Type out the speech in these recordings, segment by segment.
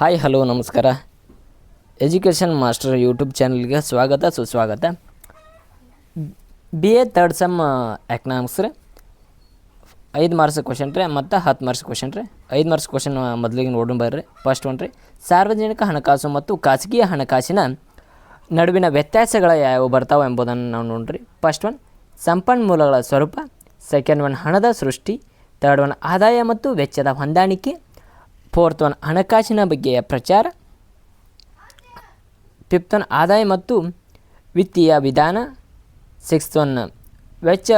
Hi, hello, ನಮಸ್ಕಾರ. Education master YouTube ಚಾನಲ್ಗೆ ಸ್ವಾಗತ, ಸುಸ್ವಾಗತ. B A third sem economics ರೀ. ಐದು ಮಾರ್ಕ್ಸ್ ಕ್ವಶನ್ ರೀ, ಮತ್ತು ಹತ್ತು ಮಾರ್ಕ್ಸ್ ಕ್ವಶನ್ ರೀ. ಐದು ಮಾರ್ಕ್ಸ್ ಕ್ವಶನ್ ಮೊದಲಿಗೆ ನೋಡೋಣ ಬರ್ರಿ. ಫಸ್ಟ್ ಒನ್ ರೀ, ಸಾರ್ವಜನಿಕ ಹಣಕಾಸು ಮತ್ತು ಖಾಸಗಿ ಹಣಕಾಸಿನ ನಡುವಿನ ವ್ಯತ್ಯಾಸಗಳು ಯಾವ ಬರ್ತಾವೆ ಎಂಬುದನ್ನು ನಾವು ನೋಡ್ರಿ. ಫಸ್ಟ್ ಒನ್ ಸಂಪನ್ಮೂಲಗಳ ಸ್ವರೂಪ. ಸೆಕೆಂಡ್ ಒನ್ ಹಣದ ಸೃಷ್ಟಿ. ತರ್ಡ್ ಒನ್ ಆದಾಯ ಮತ್ತು ವೆಚ್ಚದ ಹೊಂದಾಣಿಕೆ. ಫೋರ್ತ್ ಒನ್ ಹಣಕಾಸಿನ ಬಗ್ಗೆಯ ಪ್ರಚಾರ? ಫಿಫ್ತ್ ಒನ್ ಆದಾಯ ಮತ್ತು ವಿತ್ತೀಯ ವಿಧಾನ? ಸಿಕ್ಸ್ತ್ ಒನ್ ವೆಚ್ಚ,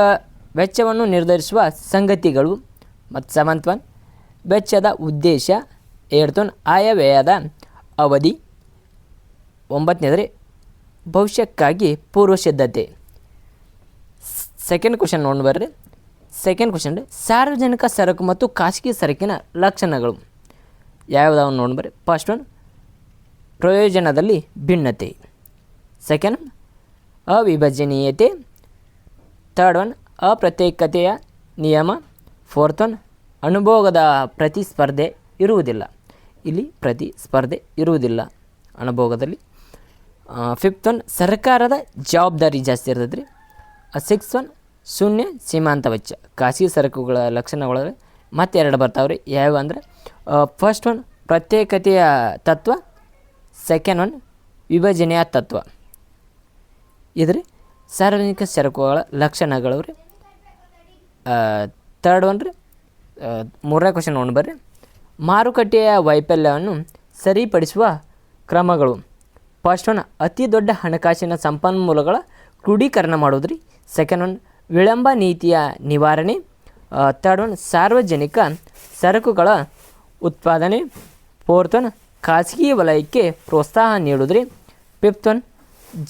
ವೆಚ್ಚವನ್ನು ನಿರ್ಧರಿಸುವ ಸಂಗತಿಗಳು? ಮತ್ತು ಸೆವೆಂತ್ ಒನ್ ವೆಚ್ಚದ ಉದ್ದೇಶ? ಏಳ್ತ್ ಒನ್ ಆಯವ್ಯಯದ ಅವಧಿ? ಒಂಬತ್ತನೇದ್ರೆ ಭವಿಷ್ಯಕ್ಕಾಗಿ ಪೂರ್ವ ಸಿದ್ಧತೆ? ಸೆಕೆಂಡ್ ಕ್ವಶನ್ ನೋಡಿ ಬರ್ರಿ ಸೆಕೆಂಡ್ ಕ್ವಶನ್ ಸಾರ್ವಜನಿಕ ಸರಕು ಮತ್ತು ಖಾಸಗಿ ಸರಕಿನ ಲಕ್ಷಣಗಳು. ಯಾವ್ದಾವ ನೋಡಿ ಬರ್ರಿ. ಫಸ್ಟ್ ಒನ್ ಪ್ರಯೋಜನದಲ್ಲಿ ಭಿನ್ನತೆ. ಸೆಕೆಂಡ್ ಅವಿಭಜನೀಯತೆ. ಥರ್ಡ್ ಒನ್ ಅಪ್ರತ್ಯೇಕತೆಯ ನಿಯಮ. ಫೋರ್ತ್ ಒನ್ ಅನುಭೋಗದ ಪ್ರತಿಸ್ಪರ್ಧೆ ಇರುವುದಿಲ್ಲ. ಇಲ್ಲಿ ಪ್ರತಿಸ್ಪರ್ಧೆ ಇರುವುದಿಲ್ಲ ಅನುಭೋಗದಲ್ಲಿ. ಫಿಫ್ತ್ ಒನ್ ಸರ್ಕಾರದ ಜವಾಬ್ದಾರಿ ಜಾಸ್ತಿ ಇರ್ತದೆ ರೀ ಸಿಕ್ಸ್ ಒನ್ ಶೂನ್ಯ ಸೀಮಾಂತ ವೆಚ್ಚ ಖಾಸಗಿ ಸರಕುಗಳ ಲಕ್ಷಣಗಳು ಮತ್ತೆ ಎರಡು ಬರ್ತಾವೆ ರೀ ಯಾವ ಅಂದರೆ ಫಸ್ಟ್ ಒನ್ ಪ್ರತ್ಯೇಕತೆಯ ತತ್ವ ಸೆಕೆಂಡ್ ಒನ್ ವಿಭಜನೆಯ ತತ್ವ. ಇದ್ರಿ? ಸಾರ್ವಜನಿಕ ಸರಕುಗಳ ಲಕ್ಷಣಗಳು ರೀ. ತರ್ಡ್ ಒನ್ ರೀ. ಮೂರನೇ ಕ್ವಶನ್ ಒಂದು ಬರ್ರಿ. ಮಾರುಕಟ್ಟೆಯ ವೈಫಲ್ಯವನ್ನು ಸರಿಪಡಿಸುವ ಕ್ರಮಗಳು. ಫಸ್ಟ್ ಒನ್ ಅತಿ ದೊಡ್ಡ ಹಣಕಾಸಿನ ಸಂಪನ್ಮೂಲಗಳ ಕ್ರೋಢೀಕರಣ ಮಾಡೋದ್ರಿ ಸೆಕೆಂಡ್ ಒನ್ ವಿಳಂಬ ನೀತಿಯ ನಿವಾರಣೆ. ತರ್ಡ್ ಒನ್ ಸಾರ್ವಜನಿಕ ಸರಕುಗಳ ಉತ್ಪಾದನೆ ಫೋರ್ತ್ ಒನ್ ಖಾಸಗಿ ವಲಯಕ್ಕೆ ಪ್ರೋತ್ಸಾಹ ನೀಡೋದ್ರಿ? ಫಿಫ್ತ್ ಒನ್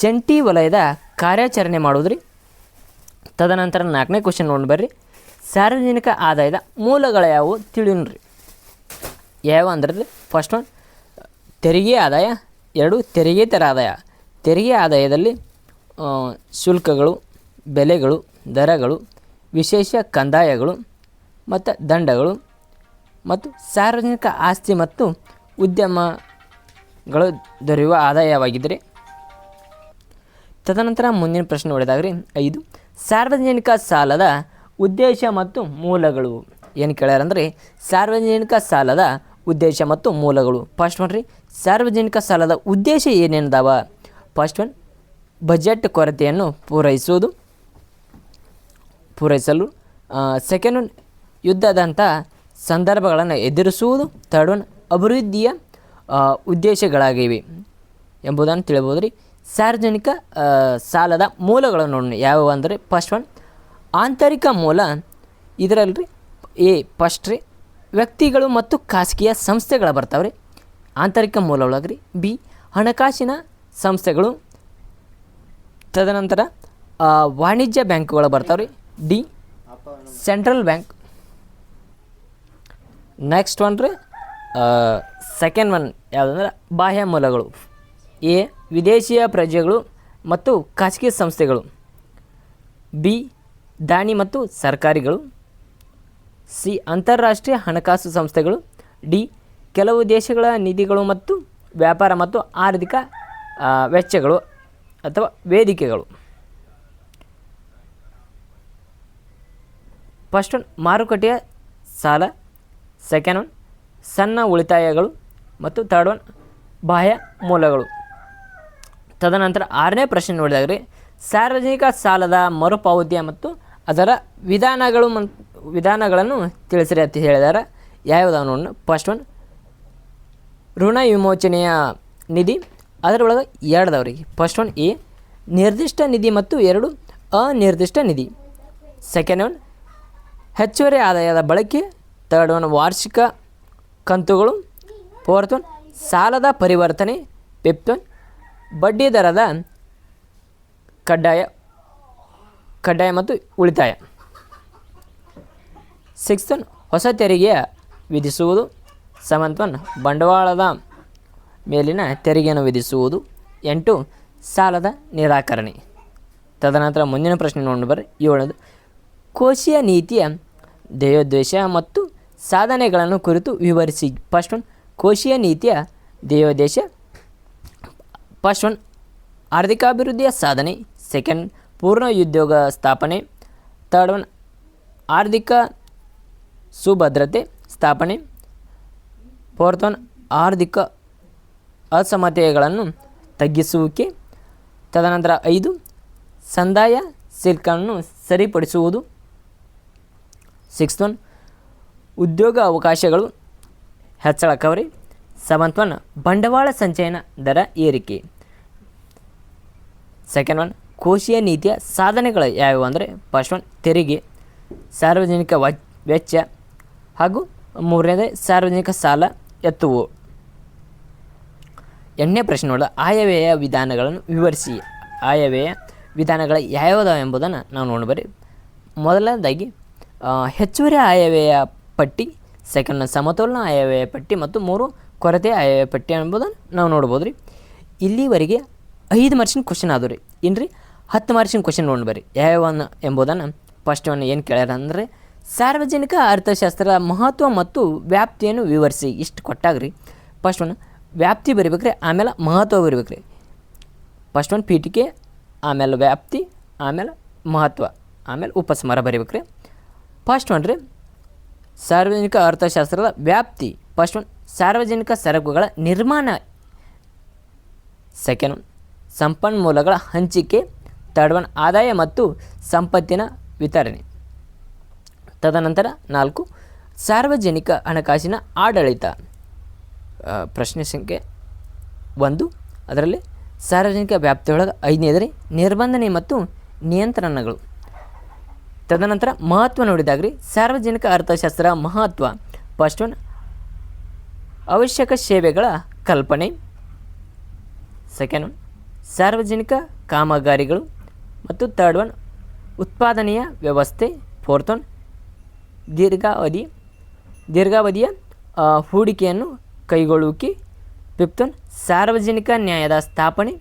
ಜಂಟಿ ವಲಯದ ಕಾರ್ಯಾಚರಣೆ ಮಾಡೋದ್ರಿ? ತದನಂತರ ನಾಲ್ಕನೇ ಕ್ವಶನ್ ನೋಡಿ ಬರ್ರಿ. ಸಾರ್ವಜನಿಕ ಆದಾಯದ ಮೂಲಗಳು ಯಾವುವು ತಿಳಿನ್ರಿ ಯಾವ ಅಂದ್ರೆ ಫಸ್ಟ್ ಒನ್ ತೆರಿಗೆ ಆದಾಯ. ಎರಡು ತೆರಿಗೆತರ ಆದಾಯ. ತೆರಿಗೆ ಆದಾಯದಲ್ಲಿ ಶುಲ್ಕಗಳು, ಬೆಲೆಗಳು, ದರಗಳು ವಿಶೇಷ ಕಂದಾಯಗಳು ಮತ್ತು ದಂಡಗಳು ಮತ್ತು ಸಾರ್ವಜನಿಕ ಆಸ್ತಿ ಮತ್ತು ಉದ್ಯಮಗಳು ದೊರೆಯುವ ಆದಾಯವಾಗಿದ್ದರೆ ತದನಂತರ ಮುಂದಿನ ಪ್ರಶ್ನೆ ಹೊಡೆದಾಗ್ರಿ ಐದು, ಸಾರ್ವಜನಿಕ ಸಾಲದ ಉದ್ದೇಶ ಮತ್ತು ಮೂಲಗಳು. ಏನು ಕೇಳ್ಯಾರಂದರೆ, ಸಾರ್ವಜನಿಕ ಸಾಲದ ಉದ್ದೇಶ ಮತ್ತು ಮೂಲಗಳು. ಫಸ್ಟ್ ರೀ, ಸಾರ್ವಜನಿಕ ಸಾಲದ ಉದ್ದೇಶ ಏನೇನದಾವ? ಫಸ್ಟ್ ಒನ್ ಬಜೆಟ್ ಕೊರತೆಯನ್ನು ಪೂರೈಸುವುದು. ಪೂರೈಸಲು ಸೆಕೆಂಡ್ ಒನ್ ಯುದ್ಧದಂಥ ಸಂದರ್ಭಗಳನ್ನು ಎದುರಿಸುವುದು ಥರ್ಡ್ ಒನ್ ಅಭಿವೃದ್ಧಿಯ ಉದ್ದೇಶಗಳಾಗಿವೆ ಎಂಬುದನ್ನು ತಿಳಿಬೋದು ರೀ ಸಾರ್ವಜನಿಕ ಸಾಲದ ಮೂಲಗಳನ್ನು ನೋಡೋಣ. ಯಾವುವು ಅಂದರೆ ಫಸ್ಟ್ ಒನ್ ಆಂತರಿಕ ಮೂಲ ಇದರಲ್ಲಿ ಎ ಫಸ್ಟ್ ರೀ, ವ್ಯಕ್ತಿಗಳು ಮತ್ತು ಖಾಸಗಿಯ ಸಂಸ್ಥೆಗಳು ಬರ್ತಾವೆ ರೀ ಆಂತರಿಕ ಮೂಲ ಬಿ, ಹಣಕಾಸಿನ ಸಂಸ್ಥೆಗಳು. ತದನಂತರ ವಾಣಿಜ್ಯ ಬ್ಯಾಂಕುಗಳು ಬರ್ತಾವೆ ರೀ the central bank next one ರೀ ಸೆಕೆಂಡ್ ಒನ್ ಯಾವುದಂದ್ರೆ ಬಾಹ್ಯ ಮೂಲಗಳು. ಎ, ವಿದೇಶಿಯ ಪ್ರಜೆಗಳು ಮತ್ತು ಖಾಸಗಿ ಸಂಸ್ಥೆಗಳು. ಬಿ, ದಾನಿ ಮತ್ತು ಸರ್ಕಾರಿಗಳು. ಸಿ, ಅಂತಾರಾಷ್ಟ್ರೀಯ ಹಣಕಾಸು ಸಂಸ್ಥೆಗಳು. ಡಿ, ಕೆಲವು ದೇಶಗಳ ನಿಧಿಗಳು ಮತ್ತು ವ್ಯಾಪಾರ ಮತ್ತು ಆರ್ಥಿಕ ವೆಚ್ಚಗಳು ಅಥವಾ ವೇದಿಕೆಗಳು. ಫಸ್ಟ್ ಒನ್ ಮಾರುಕಟ್ಟೆಯ ಸಾಲ ಸೆಕೆಂಡ್ ಒನ್ ಸಣ್ಣ ಉಳಿತಾಯಗಳು ಮತ್ತು ಥರ್ಡ್ ಒನ್ ಬಾಹ್ಯ ಮೂಲಗಳು. ತದನಂತರ ಆರನೇ ಪ್ರಶ್ನೆ ನೋಡಿದಾಗ್ರಿ. ಸಾರ್ವಜನಿಕ ಸಾಲದ ಮರುಪಾವತಿಯ ಮತ್ತು ಅದರ ವಿಧಾನಗಳು ಮನ್, ವಿಧಾನಗಳನ್ನು ತಿಳಿಸಿರಿ ಅಂತ ಹೇಳಿದಾರೆ. ಯಾವ್ಯಾವ ನೋಡೋಣ ಫಸ್ಟ್ ಒನ್ ಋಣ ವಿಮೋಚನೆಯ ನಿಧಿ, ಅದರೊಳಗೆ ಎರಡದವರಿಗೆ ಫಸ್ಟ್ ಒನ್ ಎ, ನಿರ್ದಿಷ್ಟ ನಿಧಿ ಮತ್ತು ಎರಡು ಅನಿರ್ದಿಷ್ಟ ನಿಧಿ. ಸೆಕೆಂಡ್ ಒನ್ ಹೆಚ್ಚುವರಿ ಆದಾಯದ ಬಳಕೆ ತರ್ಡ್ ಒನ್ ವಾರ್ಷಿಕ ಕಂತುಗಳು ಫೋರ್ತ್ ಒನ್ ಸಾಲದ ಪರಿವರ್ತನೆ ಫಿಫ್ತ್ ಒನ್ ಬಡ್ಡಿ ದರದ ಕಡ್ಡಾಯ ಕಡ್ಡಾಯ ಮತ್ತು ಉಳಿತಾಯ. ಸಿಕ್ಸ್ತ್ ಒನ್ ಹೊಸ ತೆರಿಗೆ ವಿಧಿಸುವುದು. ಸೆವೆಂತ್ ಒನ್ ಬಂಡವಾಳದ ಮೇಲಿನ ತೆರಿಗೆಯನ್ನು ವಿಧಿಸುವುದು. ಎಂಟು, ಸಾಲದ ನಿರಾಕರಣೆ. ತದನಂತರ ಮುಂದಿನ ಪ್ರಶ್ನೆ ನೋಡಿ ಬರ್ರಿ. ಏಳನೇದು ಕೋಶೀಯ ನೀತಿಯ ಧ್ಯೇಯೋದ್ದೇಶ ಮತ್ತು ಸಾಧನೆಗಳನ್ನು ಕುರಿತು ವಿವರಿಸಿ. ಫಸ್ಟ್ ಒನ್ ಕೋಶೀಯ ನೀತಿಯ ದೇವದೇಶ ಫಸ್ಟ್ ಒನ್ ಆರ್ಥಿಕಾಭಿವೃದ್ಧಿಯ ಸಾಧನೆ. ಸೆಕೆಂಡ್ ಪೂರ್ಣ ಉದ್ಯೋಗ ಸ್ಥಾಪನೆ. ಥರ್ಡ್ ಒನ್ ಆರ್ಥಿಕ ಸುಭದ್ರತೆ ಸ್ಥಾಪನೆ. ಫೋರ್ತ್ ಒನ್ ಆರ್ಥಿಕ ಅಸಮತೆಗಳನ್ನು ತಗ್ಗಿಸುವಿಕೆ. ತದನಂತರ ಐದು, ಸಂದಾಯ ಸಿಲ್ಕನ್ನು ಸರಿಪಡಿಸುವುದು. Sixth one. ಉದ್ಯೋಗ ಅವಕಾಶಗಳು, ಹೆಚ್ಚಳಕ್ಕವ್ರಿ. ಕವರಿ ಸೆವೆಂತ್ ಒನ್, ಬಂಡವಾಳ ಸಂಚಯನ ದರ ಏರಿಕೆ. ಸೆಕೆಂಡ್ ಒನ್, ಕೋಶೀಯ ನೀತಿಯ ಸಾಧನೆಗಳು ಯಾವ್ಯಾವು ಅಂದರೆ, ಫಸ್ಟ್ ಒನ್, ತೆರಿಗೆ, ಸಾರ್ವಜನಿಕ ವೆಚ್ಚ ಹಾಗೂ ಮೂರನೇದೇ ಸಾರ್ವಜನಿಕ ಸಾಲ ಎತ್ತುವು. ಎಣ್ಣೆ ಪ್ರಶ್ನೆಗಳು ಆಯವ್ಯಯ ವಿಧಾನಗಳನ್ನು ವಿವರಿಸಿ. ಆಯವ್ಯಯ ವಿಧಾನಗಳ ಯಾವ್ಯಾವ ಎಂಬುದನ್ನು ನಾವು ನೋಡಬರಿ ಮೊದಲನೇದಾಗಿ ಹೆಚ್ಚುವರಿ ಆಯವ್ಯಯ ಪಟ್ಟಿ ಸೆಕೆಂಡ್ ಸಮತೋಲನ ಆಯವ್ಯಯ ಪಟ್ಟಿ ಮತ್ತು ಮೂರು ಕೊರತೆ ಆಯವ್ಯಯ ಪಟ್ಟಿ ಎಂಬುದನ್ನು ನಾವು ನೋಡ್ಬೋದು ರೀ ಇಲ್ಲಿವರೆಗೆ ಐದು ಮಾರ್ಕ್ಸಿನ ಕ್ವಶನ್ ಆದವು ರೀ ಏನು ರೀ ಹತ್ತು ಮಾರ್ಕ್ಸಿನ ಕ್ವಶನ್ ಬರ್ರಿ. ಯಾವ್ಯಾವ ಎಂಬುದನ್ನು ಫಸ್ಟ್ ಒನ್ ಏನು ಕೇಳ್ಯಾರ ಅಂದರೆ, ಸಾರ್ವಜನಿಕ ಅರ್ಥಶಾಸ್ತ್ರದ ಮಹತ್ವ ಮತ್ತು ವ್ಯಾಪ್ತಿಯನ್ನು ವಿವರಿಸಿ. ಇಷ್ಟು ಕೊಟ್ಟಾಗ್ರಿ. ಫಸ್ಟ್ ಒನ್ ವ್ಯಾಪ್ತಿ ಬರಿಬೇಕ್ರಿ, ಆಮೇಲೆ ಮಹತ್ವ ಬರಿಬೇಕ್ರಿ. ಫಸ್ಟ್ ಒನ್ ಪೀಠಿಕೆ, ಆಮೇಲೆ ವ್ಯಾಪ್ತಿ, ಆಮೇಲೆ ಮಹತ್ವ, ಆಮೇಲೆ ಉಪಸ್ಮರ ಬರಿಬೇಕ್ರಿ. ಫಸ್ಟ್ ಒನ್ ರೀ, ಸಾರ್ವಜನಿಕ ಅರ್ಥಶಾಸ್ತ್ರದ ವ್ಯಾಪ್ತಿ. ಫಸ್ಟ್ ಒನ್, ಸಾರ್ವಜನಿಕ ಸರಕುಗಳ ನಿರ್ಮಾಣ. ಸೆಕೆಂಡ್ ಸಂಪನ್ಮೂಲಗಳ ಹಂಚಿಕೆ. ಥರ್ಡ್ ಒನ್, ಆದಾಯ ಮತ್ತು ಸಂಪತ್ತಿನ ವಿತರಣೆ. ತದನಂತರ ನಾಲ್ಕು, ಸಾರ್ವಜನಿಕ ಹಣಕಾಸಿನ ಆಡಳಿತ. ಪ್ರಶ್ನೆ ಸಂಖ್ಯೆ ಒಂದು, ಅದರಲ್ಲಿ ಸಾರ್ವಜನಿಕ ವ್ಯಾಪ್ತಿಯೊಳಗೆ ಐದನೇದರಿ, ನಿರ್ಬಂಧನೆ ಮತ್ತು ನಿಯಂತ್ರಣಗಳು. ತದನಂತರ ಮಹತ್ವ ನೋಡಿದಾಗ್ರಿ ಸಾರ್ವಜನಿಕ ಅರ್ಥಶಾಸ್ತ್ರ ಮಹತ್ವ. ಫಸ್ಟ್ ಒನ್ ಅವಶ್ಯಕ ಸೇವೆಗಳ ಕಲ್ಪನೆ. ಸೆಕೆಂಡ್ ಒನ್ ಸಾರ್ವಜನಿಕ ಕಾಮಗಾರಿಗಳು. ಮತ್ತು ಥರ್ಡ್ ಒನ್ ಉತ್ಪಾದನೆಯ ವ್ಯವಸ್ಥೆ. ಫೋರ್ತ್ ಒನ್ ದೀರ್ಘಾವಧಿ. ದೀರ್ಘಾವಧಿಯ ಹೂಡಿಕೆಯನ್ನು ಕೈಗೊಳ್ಳುವಿಕೆ. ಫಿಫ್ತ್ ಒನ್ ಸಾರ್ವಜನಿಕ ನ್ಯಾಯದ ಸ್ಥಾಪನೆ.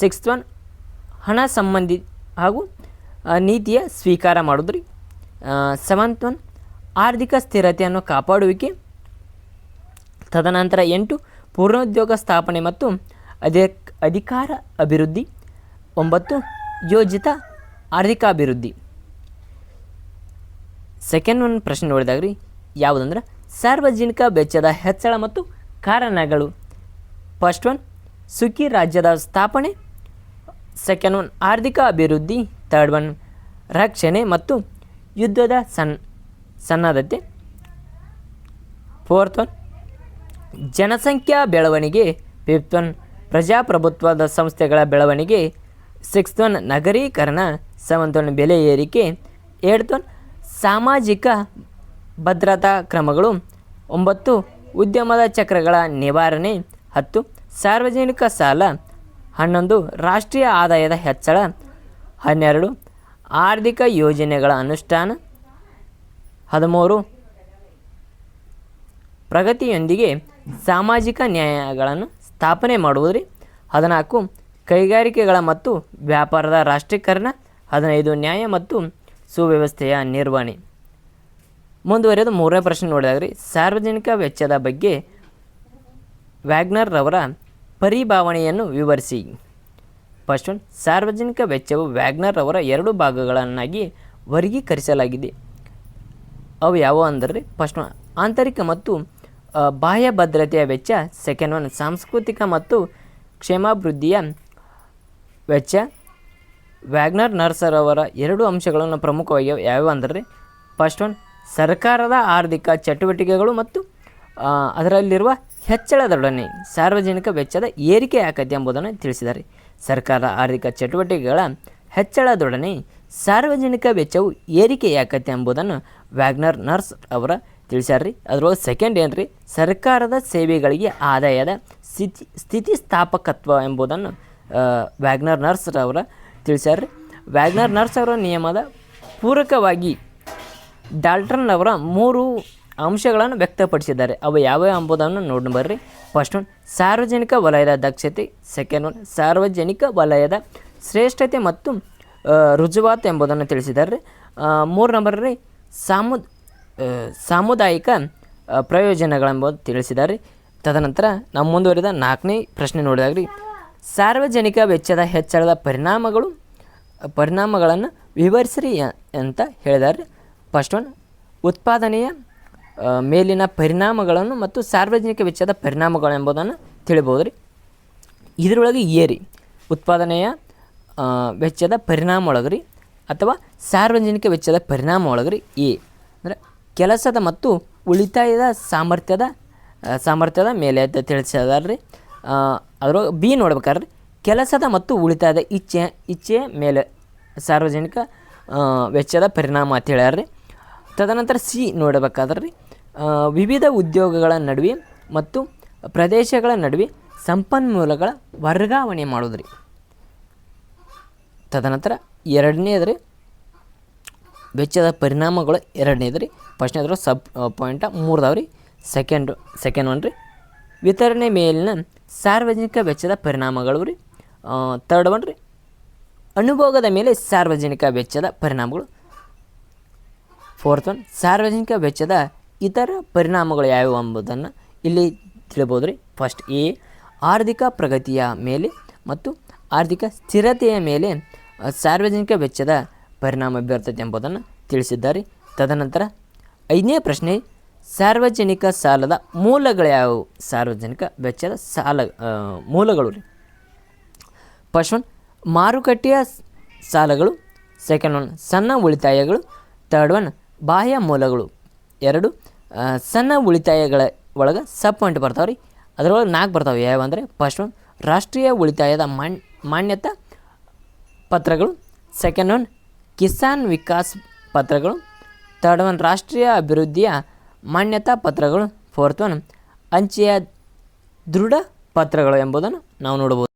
ಸಿಕ್ಸ್ತ್ ಒನ್ ಹಣ ಸಂಬಂಧಿ ಹಾಗೂ ನೀತಿಯ ಸ್ವೀಕಾರ ಮಾಡೋದು ರೀ ಸೆವೆಂತ್ ಒನ್ ಆರ್ಥಿಕ ಸ್ಥಿರತೆಯನ್ನು ಕಾಪಾಡುವಿಕೆ. ತದನಂತರ ಎಂಟು, ಪೂರ್ಣೋದ್ಯೋಗ ಸ್ಥಾಪನೆ ಮತ್ತು ಅಧಿಕ್, ಅಧಿಕಾರ ಅಭಿವೃದ್ಧಿ. ಒಂಬತ್ತು, ಯೋಜಿತ ಆರ್ಥಿಕ ಅಭಿವೃದ್ಧಿ ಸೆಕೆಂಡ್ ಒನ್ ಪ್ರಶ್ನೆ ನೋಡಿದಾಗ ರೀ ಯಾವುದಂದ್ರೆ ಸಾರ್ವಜನಿಕ ವೆಚ್ಚದ ಹೆಚ್ಚಳ ಮತ್ತು ಕಾರಣಗಳು. ಫಸ್ಟ್ ಒನ್ ಸುಖಿ ರಾಜ್ಯದ ಸ್ಥಾಪನೆ. ಸೆಕೆಂಡ್ ಒನ್ ಆರ್ಥಿಕ ಅಭಿವೃದ್ಧಿ. ಥರ್ಡ್ ಒನ್ ರಕ್ಷಣೆ ಮತ್ತು ಯುದ್ಧದ ಸನ್, ಸನ್ನದ್ಧತೆ. ಫೋರ್ತ್ ಒನ್ ಜನಸಂಖ್ಯಾ ಬೆಳವಣಿಗೆ. ಫಿಫ್ತ್ ಒನ್ ಪ್ರಜಾಪ್ರಭುತ್ವದ ಸಂಸ್ಥೆಗಳ ಬೆಳವಣಿಗೆ. ಸಿಕ್ಸ್ತ್ ಒನ್ ನಗರೀಕರಣ. ಸೆವೆಂತ್ ಒನ್ ಬೆಲೆ ಏರಿಕೆ. ಏಡ್ತ್ ಒನ್ ಸಾಮಾಜಿಕ ಭದ್ರತಾ ಕ್ರಮಗಳು. ಒಂಬತ್ತು, ಉದ್ಯಮದ ಚಕ್ರಗಳ ನಿವಾರಣೆ. ಹತ್ತು, ಸಾರ್ವಜನಿಕ ಸಾಲ. ಹನ್ನೊಂದು, ರಾಷ್ಟ್ರೀಯ ಆದಾಯದ ಹೆಚ್ಚಳ. ಹನ್ನೆರಡು. ಆರ್ಥಿಕ ಯೋಜನೆಗಳ ಅನುಷ್ಠಾನ. ಹದಿಮೂರು. ಪ್ರಗತಿಯೊಂದಿಗೆ ಸಾಮಾಜಿಕ ನ್ಯಾಯಗಳನ್ನು ಸ್ಥಾಪನೆ ಮಾಡುವುದ್ರಿ. ಹದಿನಾಲ್ಕು. ಕೈಗಾರಿಕೆಗಳ ಮತ್ತು ವ್ಯಾಪಾರದ ರಾಷ್ಟ್ರೀಕರಣ. ಹದಿನೈದು. ನ್ಯಾಯ ಮತ್ತು ಸುವ್ಯವಸ್ಥೆಯ ನಿರ್ವಹಣೆ. ಮುಂದುವರೆದು ಮೂರನೇ ಪ್ರಶ್ನೆ ನೋಡಿದಾಗ ರೀ ಸಾರ್ವಜನಿಕ ವೆಚ್ಚದ ಬಗ್ಗೆ ವ್ಯಾಗ್ನರ್ ರವರ ಪರಿಭಾವನೆಯನ್ನು ವಿವರಿಸಿ. ಫಸ್ಟ್ ಒನ್, ಸಾರ್ವಜನಿಕ ವೆಚ್ಚವು ವ್ಯಾಗ್ನರ್ ಅವರ ಎರಡು ಭಾಗಗಳನ್ನಾಗಿ ವರ್ಗೀಕರಿಸಲಾಗಿದೆ. ಅವು ಯಾವುವು ಅಂದರೆ ಫಸ್ಟ್ ಒನ್, ಆಂತರಿಕ ಮತ್ತು ಬಾಹ್ಯ ಭದ್ರತೆಯ ವೆಚ್ಚ. ಸೆಕೆಂಡ್ ಒನ್, ಸಾಂಸ್ಕೃತಿಕ ಮತ್ತು ಕ್ಷೇಮಾಭಿವೃದ್ಧಿಯ ವೆಚ್ಚ. ವ್ಯಾಗ್ನರ್ ನರ್ಸರ್ ಅವರ ಎರಡು ಅಂಶಗಳನ್ನು ಪ್ರಮುಖವಾಗಿ ಯಾವ್ಯಾವ ಅಂದರೆ ಫಸ್ಟ್ ಒನ್, ಸರ್ಕಾರದ ಆರ್ಥಿಕ ಚಟುವಟಿಕೆಗಳು ಮತ್ತು ಅದರಲ್ಲಿರುವ ಹೆಚ್ಚಳದೊಡನೆ ಸಾರ್ವಜನಿಕ ವೆಚ್ಚದ ಏರಿಕೆ ಆಕತಿ ಎಂಬುದನ್ನು ತಿಳಿಸಿದ್ದಾರೆ ಸರ್ಕಾರ ಆರ್ಥಿಕ ಚಟುವಟಿಕೆಗಳ ಹೆಚ್ಚಳದೊಡನೆ ಸಾರ್ವಜನಿಕ ವೆಚ್ಚವು ಏರಿಕೆಯಾಗತ್ತೆ ಎಂಬುದನ್ನು ವ್ಯಾಗ್ನರ್ ನರ್ಸ್ ಅವರ ತಿಳಿಸ್ಯಾರ್ರಿ. ಅದ್ರೊಳಗೆ ಸೆಕೆಂಡ್ ಏನ್ರಿ ಸರ್ಕಾರದ ಸೇವೆಗಳಿಗೆ ಆದಾಯದ ಸ್ಥಿತಿ, ಸ್ಥಿತಿಸ್ಥಾಪಕತ್ವ ಎಂಬುದನ್ನು ವ್ಯಾಗ್ನರ್ ನರ್ಸ್ ಅವರ ತಿಳಿಸ್ಯಾರ್ರಿ. ವ್ಯಾಗ್ನರ್ ನರ್ಸ್ ಅವರ ನಿಯಮದ ಪೂರಕವಾಗಿ ಡಾಲ್ಟನ್ ಅವರ ಮೂರು ಅಂಶಗಳನ್ನು ವ್ಯಕ್ತಪಡಿಸಿದ್ದಾರೆ. ಅವು ಯಾವ್ಯಾವ ಎಂಬುದನ್ನು ನೋಡಿ ಬರ್ರಿ. ಫಸ್ಟ್ ಒನ್ ಸಾರ್ವಜನಿಕ ವಲಯದ ದಕ್ಷತೆ. ಸೆಕೆಂಡ್ ಒನ್ ಸಾರ್ವಜನಿಕ ವಲಯದ ಶ್ರೇಷ್ಠತೆ ಮತ್ತು ರುಜುವಾತು ಎಂಬುದನ್ನು ತಿಳಿಸಿದ್ದಾರೆ. ಮೂರು ನಂಬರ್ ರೀ ಸಾಮು ಸಾಮುದಾಯಿಕ ಪ್ರಯೋಜನಗಳೆಂಬುದು ತಿಳಿಸಿದ್ದಾರೆ. ತದನಂತರ ನಾವು ಮುಂದುವರಿದ ನಾಲ್ಕನೇ ಪ್ರಶ್ನೆ ನೋಡಿದಾಗ ರೀ ಸಾರ್ವಜನಿಕ ವೆಚ್ಚದ ಹೆಚ್ಚಳದ ಪರಿಣಾಮಗಳು, ಪರಿಣಾಮಗಳನ್ನು ವಿವರಿಸ್ರಿ ಅಂತ ಹೇಳಿದ್ದಾರೆ. ಫಸ್ಟ್ ಒನ್ ಉತ್ಪಾದನೆಯ ಮೇಲಿನ ಪರಿಣಾಮಗಳನ್ನು ಮತ್ತು ಸಾರ್ವಜನಿಕ ವೆಚ್ಚದ ಪರಿಣಾಮಗಳು ಎಂಬುದನ್ನು ತಿಳಿಬೋದು ರೀ ಇದರೊಳಗೆ ಏರಿ, ಉತ್ಪಾದನೆಯ ವೆಚ್ಚದ ಪರಿಣಾಮ ಒಳಗ್ರಿ ಅಥವಾ ಸಾರ್ವಜನಿಕ ವೆಚ್ಚದ ಪರಿಣಾಮ ಒಳಗ್ರಿ ಎ. ಅಂದರೆ ಕೆಲಸದ ಮತ್ತು ಉಳಿತಾಯದ ಸಾಮರ್ಥ್ಯದ ಸಾಮರ್ಥ್ಯದ ಮೇಲೆ ಅಂತ ತಿಳಿಸಿದಾರೆ ರೀ ಅದ್ರೊಳಗೆ ಬಿ ನೋಡ್ಬೇಕಾದ್ರೆ ಕೆಲಸದ ಮತ್ತು ಉಳಿತಾಯದ ಇಚ್ಛೆ, ಇಚ್ಛೆಯ ಮೇಲೆ ಸಾರ್ವಜನಿಕ ವೆಚ್ಚದ ಪರಿಣಾಮ ಅಂತ ಹೇಳ್ಯಾರ್ರಿ. ತದನಂತರ ಸಿ ನೋಡಬೇಕಾದ್ರೆ ರೀ ವಿವಿಧ ಉದ್ಯೋಗಗಳ ನಡುವೆ ಮತ್ತು ಪ್ರದೇಶಗಳ ನಡುವೆ ಸಂಪನ್ಮೂಲಗಳ ವರ್ಗಾವಣೆ ಮಾಡೋದ್ರಿ. ತದನಂತರ ಎರಡನೇದ್ರಿ, ವೆಚ್ಚದ ಪರಿಣಾಮಗಳು ಎರಡನೇದ್ರಿ, ಫಸ್ಟ್ನೇದ್ರ ಸಬ್ ಪಾಯಿಂಟ ಮೂರ್ದಾವ ರೀ ಸೆಕೆಂಡ್ ಸೆಕೆಂಡ್ ಒನ್ ರೀ, ವಿತರಣೆ ಮೇಲಿನ ಸಾರ್ವಜನಿಕ ವೆಚ್ಚದ ಪರಿಣಾಮಗಳು ರೀ. ತರ್ಡ್ ಒನ್ ರೀ, ಅನುಭೋಗದ ಮೇಲೆ ಸಾರ್ವಜನಿಕ ವೆಚ್ಚದ ಪರಿಣಾಮಗಳು. ಫೋರ್ತ್ ಒನ್ ಸಾರ್ವಜನಿಕ ವೆಚ್ಚದ ಇತರ ಪರಿಣಾಮಗಳು ಯಾವುವು ಎಂಬುದನ್ನು ಇಲ್ಲಿ ತಿಳಿಬೋದು ರೀ ಫಸ್ಟ್ ಎ ಆರ್ಥಿಕ ಪ್ರಗತಿಯ ಮೇಲೆ ಮತ್ತು ಆರ್ಥಿಕ ಸ್ಥಿರತೆಯ ಮೇಲೆ ಸಾರ್ವಜನಿಕ ವೆಚ್ಚದ ಪರಿಣಾಮ ಬೀರ್ತದೆ ಎಂಬುದನ್ನು ತಿಳಿಸಿದ್ದಾರೆ. ತದನಂತರ ಐದನೇ ಪ್ರಶ್ನೆ, ಸಾರ್ವಜನಿಕ ಸಾಲದ ಮೂಲಗಳು ಯಾವುವು ಸಾರ್ವಜನಿಕ ವೆಚ್ಚದ ಸಾಲ ಮೂಲಗಳು ರೀ. ಫಸ್ಟ್ ಒನ್ ಮಾರುಕಟ್ಟೆಯ ಸಾಲಗಳು. ಸೆಕೆಂಡ್ ಒನ್ ಸಣ್ಣ ಉಳಿತಾಯಗಳು. ತರ್ಡ್ ಒನ್ ಬಾಹ್ಯ ಮೂಲಗಳು. ಎರಡು ಸಣ್ಣ ಉಳಿತಾಯಗಳ ಒಳಗೆ ಸಬ್ ಪಾಯಿಂಟ್ ಬರ್ತಾವೆ ರೀ ಅದರೊಳಗೆ ನಾಲ್ಕು ಬರ್ತಾವೆ. ಯಾವ ಅಂದರೆ ಫಸ್ಟ್ ಒನ್ ರಾಷ್ಟ್ರೀಯ ಉಳಿತಾಯದ ಮಾನ್, ಮಾನ್ಯತಾ ಪತ್ರಗಳು. ಸೆಕೆಂಡ್ ಒನ್ ಕಿಸಾನ್ ವಿಕಾಸ್ ಪತ್ರಗಳು. ತರ್ಡ್ ಒನ್ ರಾಷ್ಟ್ರೀಯ ಅಭಿವೃದ್ಧಿಯ ಮಾನ್ಯತಾ ಪತ್ರಗಳು. ಫೋರ್ತ್ ಒನ್ ಅಂಚೆಯ ದೃಢ ಪತ್ರಗಳು ಎಂಬುದನ್ನು ನಾವು ನೋಡಬಹುದು.